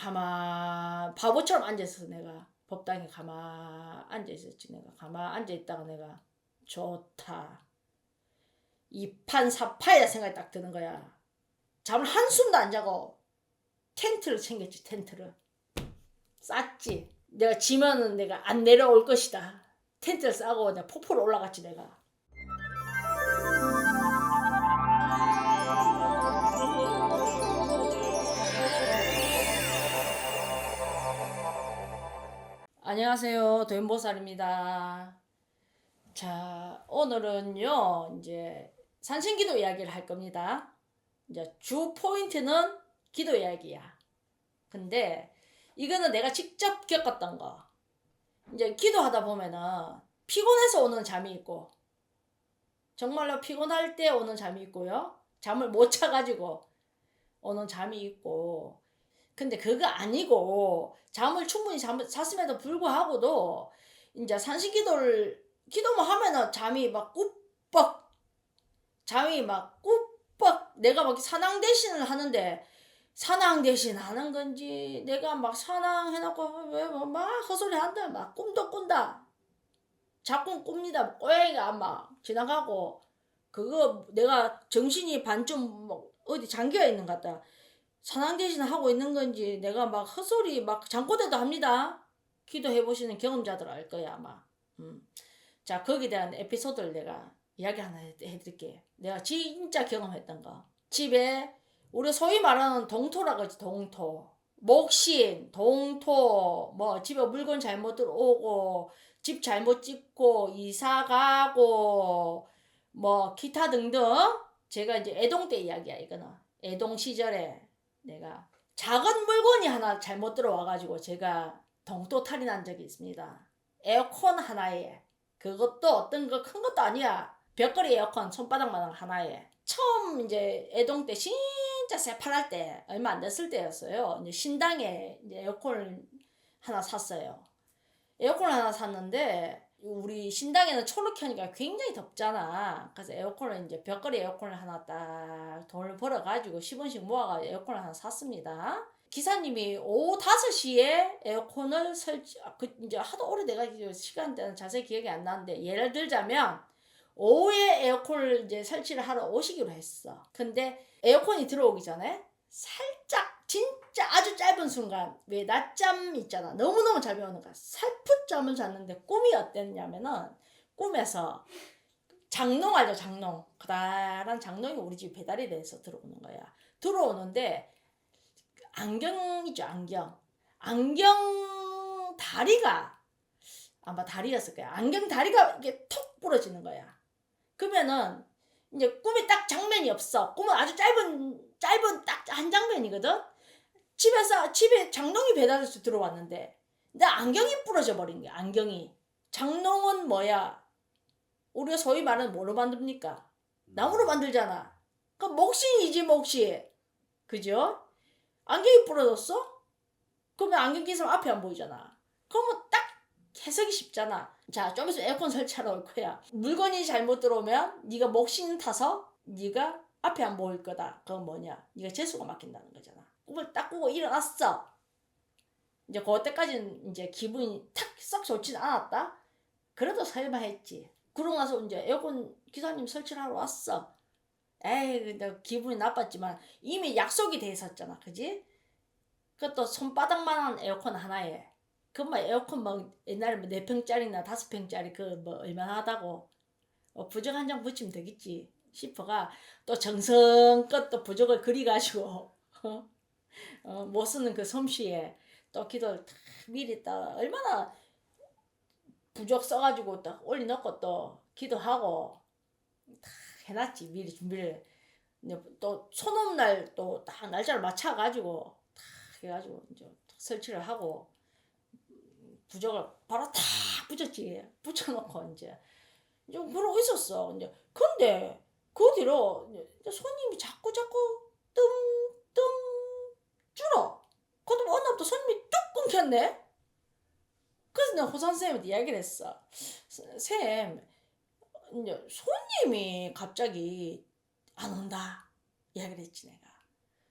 가만 바보처럼 앉아있어 내가 법당에 가만 앉아있었지. 내가 가만 앉아있다가 내가 좋다. 이판사파야 생각이 딱 드는 거야. 잠을 한숨도 안 자고 텐트를 챙겼지 텐트를. 쌌지. 내가 지면은 내가 안 내려올 것이다. 텐트를 싸고 내가 폭포로 올라갔지 내가 안녕하세요. 도연보살입니다. 자, 오늘은요, 이제 산신기도 이야기를 할 겁니다. 이제 주 포인트는 기도 이야기야. 근데 이거는 내가 직접 겪었던 거. 이제 기도하다 보면은 피곤해서 오는 잠이 있고, 정말로 피곤할 때 오는 잠이 있고요. 잠을 못 자가지고 오는 잠이 있고, 근데 그거 아니고 잠을 충분히 잠, 잤음에도 불구하고도 이제 산신기도를 기도만 하면은 잠이 막 꾸벅 잠이 막 꾸벅 내가 막 사낭 대신을 하는데 사낭 대신 하는 건지 내가 막 사낭 해놓고 왜막 헛소리 한다 막 꿈도 꾼다. 자꾸 꿉니다. 꼬야기가 막 지나가고 그거 내가 정신이 반쯤 뭐 어디 잠겨 있는 것 같다 산항 대신 하고 있는 건지 내가 막 헛소리 막 잠꼬대도 합니다. 기도해 보시는 경험자들 알 거야 아마. 음. 자 거기에 대한 에피소드를 내가 이야기 하나 해- 해드릴게. 내가 진짜 경험했던 거. 집에 우리 소위 말하는 동토라고 하지 동토. 목신, 동토, 뭐 집에 물건 잘못 들어오고 집 잘못 짓고 이사 가고 뭐 기타 등등 제가 이제 애동 때 이야기야 이거는 애동 시절에 내가 작은 물건이 하나 잘못 들어와가지고 제가 동토탈이 난 적이 있습니다. 에어컨 하나에 그것도 어떤 거 큰 것도 아니야. 벽걸이 에어컨 손바닥만한 하나에 처음 이제 애동 때 진짜 새파랄 때 얼마 안 됐을 때였어요. 이제 신당에 이제 에어컨을 하나 샀어요. 에어컨을 하나 샀는데 우리 신당에는 초록 켜니까 굉장히 덥잖아. 그래서 에어컨을 이제 벽걸이 에어컨을 하나 딱 돈을 벌어가지고 10원씩 모아가 에어컨을 하나 샀습니다. 기사님이 오후 5시에 에어컨을 설치, 아, 그 이제 하도 오래돼가 지고 시간대는 자세히 기억이 안 나는데 예를 들자면 오후에 에어컨을 이제 설치를 하러 오시기로 했어. 근데 에어컨이 들어오기 전에 살짝 진짜 아주 짧은 순간 왜 낮잠 있잖아. 너무너무 잘 배우는 거야. 살풋 잠을 잤는데 꿈이 어땠냐면은 꿈에서 장롱 알죠 장롱? 그다란 장롱이 우리 집 배달이 돼서 들어오는 거야. 들어오는데 안경이죠 안경. 안경 다리가 아마 다리였을 거야. 안경 다리가 이게 톡 부러지는 거야. 그러면은 이제 꿈이 딱 장면이 없어. 꿈은 아주 짧은 짧은 딱 한 장면이거든 집에서 집에 장롱이 배달해서 들어왔는데 내 안경이 부러져 버린 거야 안경이. 장롱은 뭐야? 우리가 소위 말하는 뭐로 만듭니까? 나무로 만들잖아. 그 목신이지 목신 그죠? 안경이 부러졌어? 그러면 안경 낀 사람 앞에 안 보이잖아. 그러면 딱 해석이 쉽잖아. 자 좀 있으면 에어컨 설치하러 올 거야. 물건이 잘못 들어오면 네가 목신 타서 네가 앞에 안 보일 거다. 그건 뭐냐? 네가 재수가 막힌다는 거잖아 꿈을 딱 꾸고 일어났어. 이제 그때까지는 이제 기분이 탁 썩 좋진 않았다. 그래도 설마 했지. 그러고 나서 이제 에어컨 기사님 설치를 하러 왔어. 에이, 근데 기분이 나빴지만 이미 약속이 돼 있었잖아. 그지? 그것도 손바닥만한 에어컨 하나에. 그뭐 에어컨 뭐 옛날에 뭐 4평짜리나 5평짜리 그 뭐 얼마나 하다고. 어, 부적 한 장 붙이면 되겠지 싶어가 또 정성껏 또 부적을 그리가지고 어? 어, 못 쓰는 그 솜씨에 또 기도를 탁 미리 딱 얼마나 부적 써가지고 딱 올려놓고 또 기도하고 탁 해놨지 미리 준비를 또 소놈 날또 딱 날짜를 맞춰가지고 탁 해가지고 이제 탁 설치를 하고 부적을 바로 탁 붙였지 붙여놓고 이제 이제 그러고 있었어 이제 근데 그 뒤로 이제 손님이 자꾸 자꾸 줄어. 그것도 어느 날부터 손님이 뚝 끊겼네. 그래서 내가 호산 쌤한테 이야기를 했어. 쌤, 손님이 갑자기 안 온다. 이야기를 했지 내가.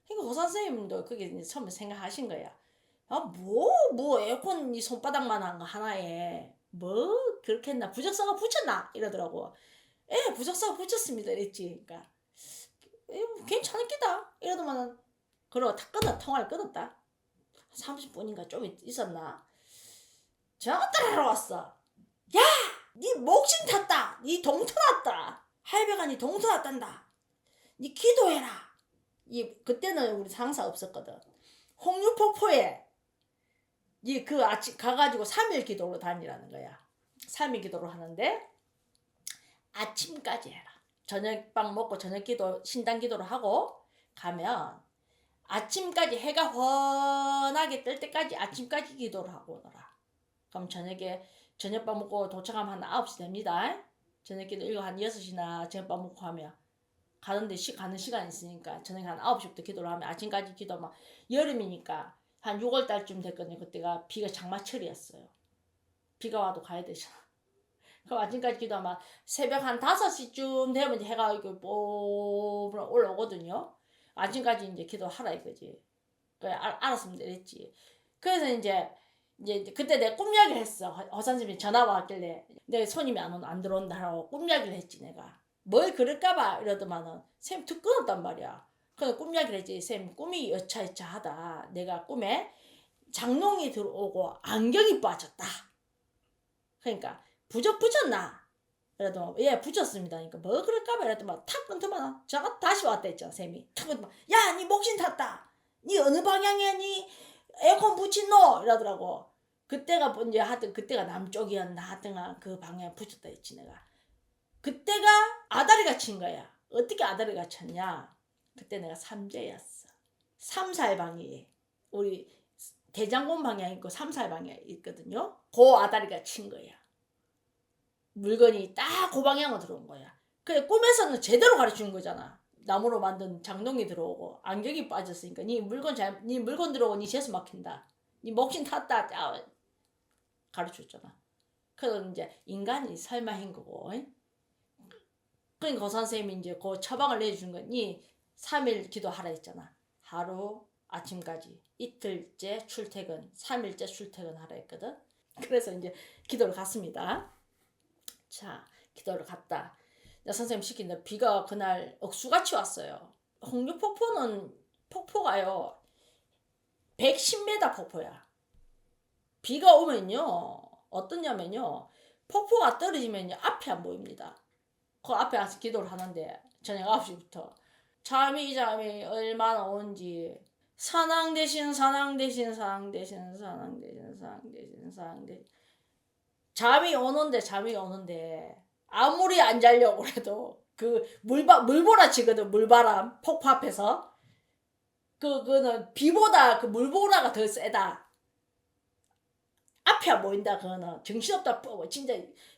그러니까 쌤도 그게 처음에 생각하신 거야. 아, 뭐, 뭐, 에어컨 이 손바닥만 한 거 하나에, 뭐, 그렇게 했나? 부적사가 붙였나? 이러더라고. 예, 부적사가 붙였습니다. 이랬지. 그러니까, 예, 뭐 괜찮을 기다. 이러더만은, 그러고 다 끊어, 통화를 끊었다. 30분인가 좀 있- 있었나? 전화가 따라 왔어. 야! 니 목신 탔다! 니 동터 났다! 할배가 니 동터 났단다! 니 기도해라! 이, 그때는 우리 상사 없었거든. 홍유폭포에 이그 아침 가가지고 3일 기도로 다니라는 거야. 3일 기도를 하는데 아침까지 해라. 저녁밥 먹고 저녁 기도 신당 기도를 하고 가면 아침까지 해가 훤하게 뜰 때까지 아침까지 기도를 하고 오너라. 그럼 저녁에 저녁밥 먹고 도착하면 한 9시 됩니다. 저녁 기도 이거 한 6시나 저녁밥 먹고 하면 가는데 시, 가는 시간 있으니까 저녁에 한 9시부터 기도를 하면 아침까지 기도 막 여름이니까 한 6월 달쯤 됐거든요. 그때가 비가 장마철이었어요. 비가 와도 가야 되잖아. 그럼 아침까지 기도하면 새벽 한 5시쯤 되면 해가 이렇게 뽀 올라오거든요. 아침까지 이제 기도하라 이거지. 그래 알, 알았으면 되랬지. 그래서 이제 이제 그때 내가 꿈 이야기를 했어. 허- 허 선생님이 전화 왔길래 내 손님이 안, 온- 안 들어온다라고 꿈 이야기를 했지 내가. 뭘 그럴까봐 이러더만은 쌤툭 끊었단 말이야. 그래 꿈 이야기를 했지. 쌤 꿈이 여차여차하다. 내가 꿈에 장롱이 들어오고 안경이 빠졌다. 그러니까 부적 붙였나? 그래도 예 붙였습니다. 그러니까 뭐 그럴까 봐 이랬더만 탁 끊더만 제가 다시 왔다 했죠 쌤이 탁 끊더만 야니 목신 탔다. 니 어느 방향에 니 에어컨 붙인 너 이러더라고. 그때가 뭐 이제 하여튼 그때가 남쪽이었나 하여튼가 그 방향에 붙였다 했지 내가. 그때가 아다리가 친 거야. 어떻게 아다리가 쳤냐? 그때 내가 삼재였어. 삼살 방이 우리 대장군 방향 있고 삼살방에 있거든요. 그 아다리가 친 거야. 물건이 딱 그 방향으로 들어온 거야. 근데 꿈에서는 제대로 가르치는 거잖아. 나무로 만든 장롱이 들어오고 안경이 빠졌으니까 니 물건 잘, 니 물건 들어오고 니 재수 막힌다. 니 목신 탔다. 아, 가르쳤잖아. 그래서 이제 인간이 설마 한 거고. 잉? 그러니까 그 선생님이 이제 그 처방을 내주는 거니 3일 기도하라 했잖아. 하루 아침까지 이틀째 출퇴근, 3일째 출퇴근하라 했거든. 그래서 이제 기도를 갔습니다. 자, 기도를 갔다. 이제 선생님 시킨다. 비가 그날 억수같이 왔어요. 홍류폭포는 폭포가요. 110m 폭포야. 비가 오면요. 어떠냐면요. 폭포가 떨어지면요. 앞이 안 보입니다. 그 앞에 와서 기도를 하는데 저녁 9시부터 잠이 잠이 얼마나 온지 사랑 대신 사랑 대신 사랑 대신 사랑 대신 사랑 대신 사랑 대신 잠이 오는데 잠이 오는데 아무리 안 자려고 그래도 그 물바 물보라치거든 물바람 폭포 앞에서 그 그는 비보다 그 물보라가 더 세다 앞이 안 보인다 그거는 정신없다 뭐 진짜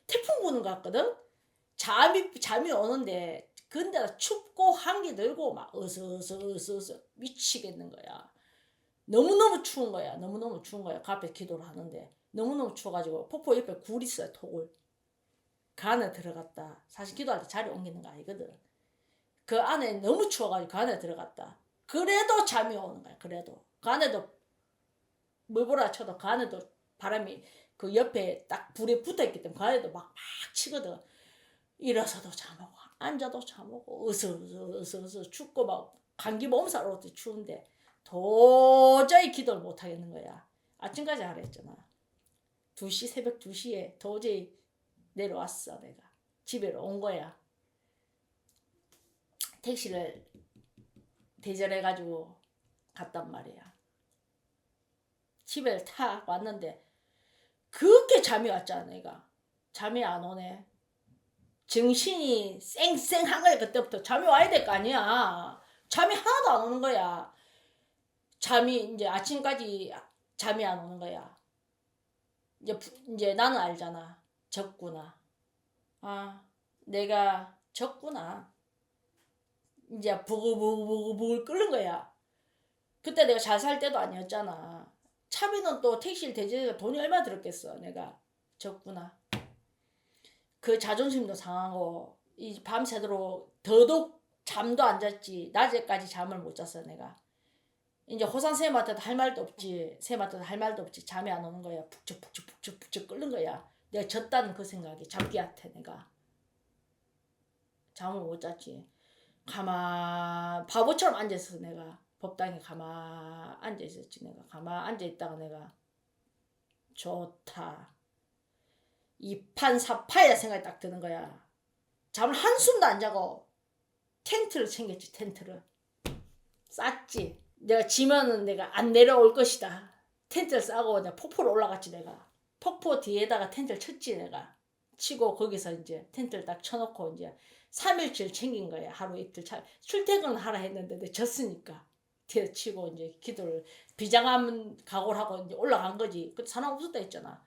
태풍 부는 것 같거든 잠이 잠이 오는데 근데 춥고 한기 들고 막 어서어서 어서어서 미치겠는 거야. 너무너무 추운 거야. 너무너무 추운 거야. 그 앞에 기도를 하는데 너무너무 추워가지고 폭포 옆에 굴 있어요. 토굴. 그 안에 들어갔다. 사실 기도할 때 자리 옮기는 거 아니거든. 그 안에 너무 추워가지고 그 안에 들어갔다. 그래도 잠이 오는 거야. 그래도 그 안에도 물보라 쳐도 그 안에도 바람이 그 옆에 딱 불에 붙어 있기 때문에 그 안에도 막 막 치거든. 일어서도 잠 오고 앉아도 잠 오고 으스으스 으스으스 춥고 막 감기 몸살 오듯 추운데 도저히 기도를 못 하겠는 거야. 아침까지 하라 했잖아. 2시 새벽 2시에 도저히 내려왔어 내가. 집에로 온 거야. 택시를 대절해 가지고 갔단 말이야. 집에 탁 왔는데 그렇게 잠이 왔잖아 내가. 잠이 안 오네. 정신이 쌩쌩한 거야 그때부터 잠이 와야 될 거 아니야 잠이 하나도 안 오는 거야 잠이 이제 아침까지 잠이 안 오는 거야 이제 부- 이제 나는 알잖아. 졌구나. 아 내가 졌구나. 이제 부글부글부글 끓는 거야. 그때 내가 잘 살 때도 아니었잖아. 차비는 또 택시를 대지해서 돈이 얼마 들었겠어 내가. 졌구나. 그 자존심도 상하고 이 밤새도록 더더욱 잠도 안 잤지. 낮에까지 잠을 못 잤어 내가 이제 호산 쌤한테도 할 말도 없지. 쌤한테도 할 말도 없지. 잠이 안 오는 거야. 북적 북적 북적 북적 끓는 거야. 내가 졌다는 그 생각이 잡기한테 내가 잠을 못 잤지. 가만 바보처럼 앉아 있어 내가 법당에 가만 앉아 있었지 내가 가만 앉아 있다가 내가 좋다. 이판사파야 생각이 딱 드는 거야. 잠을 한숨도 안 자고 텐트를 챙겼지 텐트를 쌌지. 내가 지면은 내가 안 내려올 것이다. 텐트를 싸고 내가 폭포로 올라갔지 내가. 폭포 뒤에다가 텐트를 쳤지 내가. 치고 거기서 이제 텐트를 딱 쳐놓고 이제 3일치를 챙긴 거야. 하루 이틀 차 출퇴근을 하라 했는데 내가 졌으니까. 뒤에 치고 이제 기도를 비장하면 각오를 하고 이제 올라간 거지. 그때 사람 없었다 했잖아.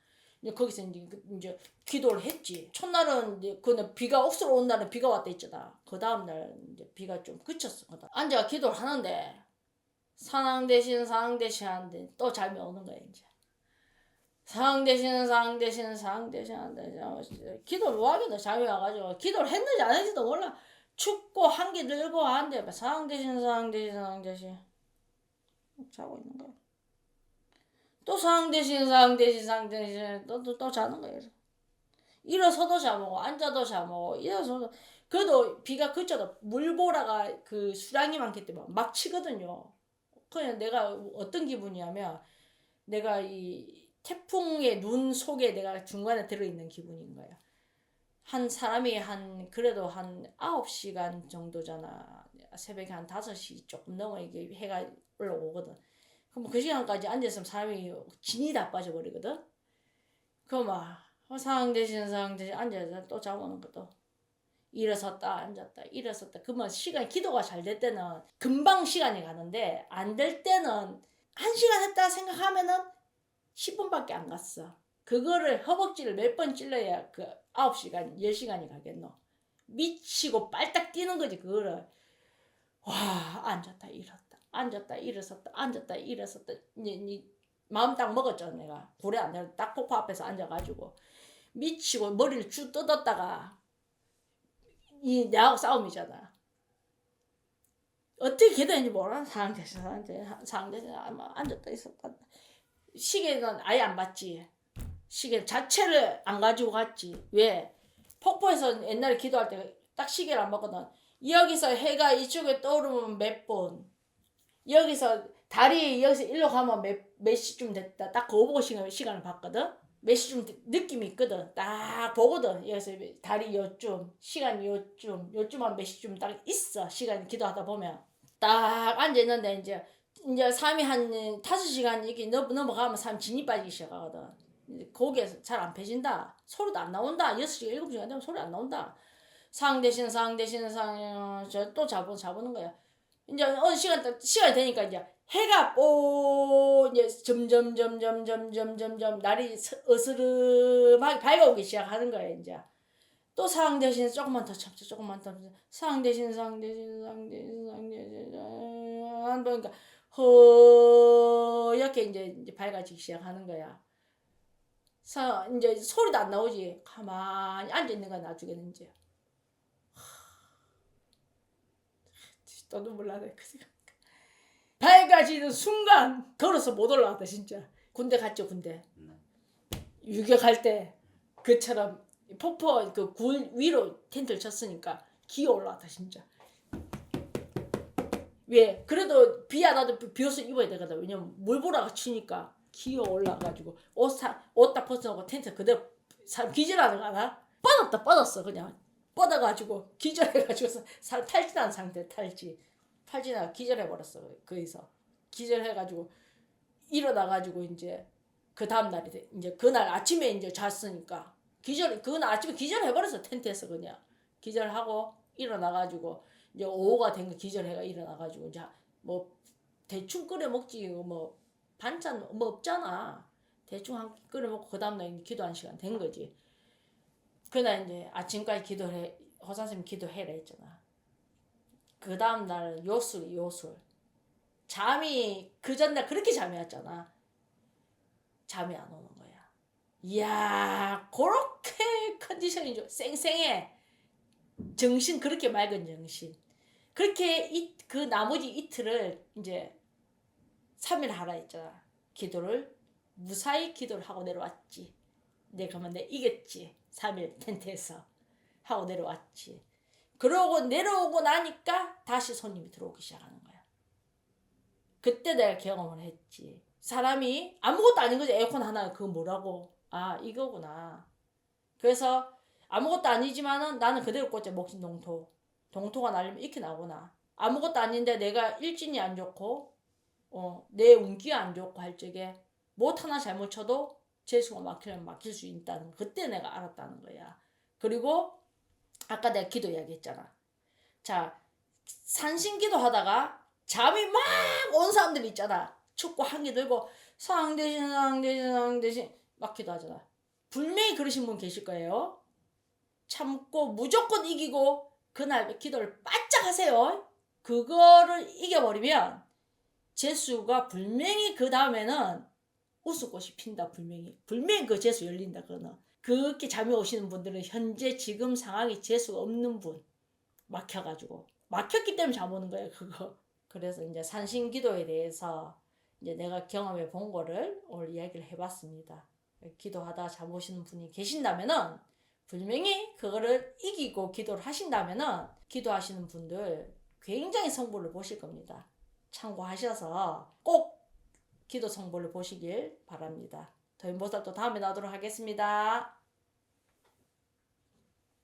거기서 이제, 그- 이제 기도를 했지. 첫날은 이제 그는 비가 억수로 온 날은 비가 왔다 했잖아. 그 다음 날 이제 비가 좀 그쳤어. 그다음. 앉아 기도를 하는데 상황 대신 상황 대신 하는데 또 잠이 오는 거야 이제. 상황 대신 상황 대신 상황 대신 하는데 기도를 뭐 하겠노 잠이 와가지고 기도를 했는지 안 했는지도 몰라. 춥고 한기 들고 하는데 상황 대신 상황 대신 상황 대신 자고 있는 거야. 또 상황 대신 상황 대신 상황 대신 또 또 또 자는 거예요. 일어서도 잠오고 앉아도 잠오고 일어서도 그래도 비가 그쳐도 물보라가 그 수량이 많기 때문에 막 치거든요. 그냥 내가 어떤 기분이냐면 내가 이 태풍의 눈 속에 내가 중간에 들어있는 기분인 거야. 한 사람이 한 그래도 한 9시간 정도잖아. 새벽에 한 5시 조금 넘어 이게 해가 올라오거든. 그럼 그 시간까지 앉아있으면 사람이 진이 다 빠져버리거든. 그막 상황 대신 상황 대신 앉아서 또 자고는 것도 일어섰다 앉았다 일어섰다 그러면 시간 기도가 잘 될 때는 금방 시간이 가는데 안 될 때는 한 시간 했다 생각하면은 10분밖에 안 갔어. 그거를 허벅지를 몇 번 찔러야 그 9시간, 10시간이 가겠노. 미치고 빨딱 뛰는 거지, 그거를. 와, 앉았다, 일었다. 앉았다, 일어섰다. 앉았다, 일어섰다. 이제, 이제 마음 딱 먹었죠, 내가. 불에 안 내려. 딱 폭포 앞에서 앉아가지고. 미치고 머리를 쭉 뜯었다가 이 내하고 싸움이잖아. 어떻게 기도했는지 몰라. 상대에서 상대 상대에서 아마 앉았다 있었다. 시계는 아예 안 봤지. 시계 자체를 안 가지고 갔지. 왜? 폭포에서 옛날에 기도할 때 딱 시계를 안 봤거든. 여기서 해가 이쪽에 떠오르면 몇 분. 여기서 달이 여기서 일로 가면 몇, 몇 시쯤 됐다. 딱 그거 보고 시간, 시간을 봤거든. 몇 시쯤 돼- 느낌이 있거든. 딱 보거든. 여기서 달이 요쯤, 시간이 요쯤, 요쯤 한 몇 시쯤 딱 있어. 시간이 기도하다 보면. 딱 앉아있는데 이제 이제 삶이 한 다섯 시간 이렇게 넘, 넘어가면 삶 진이 빠지기 시작하거든. 거기에서 잘 안 펴진다. 소리도 안 나온다. 여섯 시간 일곱 시간 되면 소리 안 나온다. 상 대신 상 대신 상, 저또 잡은 잡는 거야. 이제 어느 시간 딱 시간이 되니까 이제 해가 뽀 이제 점점 점점 점점 점점 날이 스- 어스름하게 밝아오기 시작하는 거야 이제. 또상 대신 조금만 더 참자 조금만 더 참자 상 대신 상 대신 상 대신 상 대신 한 보니까 허옇게 이제, 이제 밝아지기 시작하는 거야. 사 이제 소리도 안 나오지. 가만히 앉아 있는 거야 나중에는 이제. 또 눈물 나네 그 생각. 밝아지는 순간 걸어서 못 올라갔다 진짜. 군대 갔죠 군대. 유격할 때 그처럼 폭포 그굴 위로 텐트를 쳤으니까 기어 올라왔다 진짜. 왜? 그래도 비안 와도 비옷을 입어야 되거든. 왜냐면 물보라가 치니까 기어 올라가지고 옷옷딱 벗어놓고 텐트 그대로 기절하는 거 알아? 뻗었다 뻗었어 그냥 뻗어가지고 기절해가지고 사람 탈진한 상태 탈진 탈진하고 기절해 버렸어 거기서. 기절해가지고 일어나가지고 이제 그 다음 날이 돼. 이제 그날 아침에 이제 잤으니까. 기절 그날 아침에 기절해 버렸어 텐트에서 그냥. 기절하고 일어나가지고 이제 오후가 된 거 기절해가 일어나가지고 이제 뭐 대충 끓여 먹지 뭐 반찬 뭐 없잖아. 대충 한끼 끓여 먹고 그 다음 날 기도한 시간 된 거지. 그날 이제 아침까지 기도해 허 선생님 기도해라 했잖아 그 다음날 요술 요술 잠이 그 전날 그렇게 잠이 왔잖아 잠이 안 오는 거야 이야 그렇게 컨디션이 좋 쌩쌩해 정신 그렇게 맑은 정신 그렇게 이, 그 나머지 이틀을 이제 3일 하라 했잖아. 기도를 무사히 기도를 하고 내려왔지. 내가 그러면 내 이겼지. 3일 텐트에서 하고 내려왔지. 그러고 내려오고 나니까 다시 손님이 들어오기 시작하는 거야. 그때 내가 경험을 했지. 사람이 아무것도 아닌 거지. 에어컨 하나 그거 뭐라고? 아 이거구나. 그래서 아무것도 아니지만은 나는 그대로 꽂자 목신 동토. 동토가 날리면 이렇게 나오구나. 아무것도 아닌데 내가 일진이 안 좋고 어, 내 운기가 안 좋고 할 적에 못 하나 잘못 쳐도 재수가 막히면 막힐 수 있다는 거. 그때 내가 알았다는 거야. 그리고 아까 내가 기도 이야기했잖아. 자, 산신기도 하다가 잠이 막 온 사람들 있잖아. 춥고 한기 들고 상 대신 상 대신 상 대신 막 기도하잖아. 분명히 그러신 분 계실 거예요. 참고 무조건 이기고 그날 기도를 바짝 하세요. 그거를 이겨버리면 재수가 분명히 그 다음에는 웃음꽃이 핀다 분명히 분명히 그 재수 열린다 그거는 그렇게 잠이 오시는 분들은 현재 지금 상황이 재수가 없는 분 막혀가지고 막혔기 때문에 잠 오는 거예요 그거 그래서 이제 산신기도에 대해서 이제 내가 경험해 본 거를 오늘 이야기를 해봤습니다 기도하다 잠 오시는 분이 계신다면은 분명히 그거를 이기고 기도를 하신다면은 기도하시는 분들 굉장히 성부를 보실 겁니다 참고하셔서 꼭 기도 성보를 보시길 바랍니다. 더인보살 또 다음에 나오도록 하겠습니다.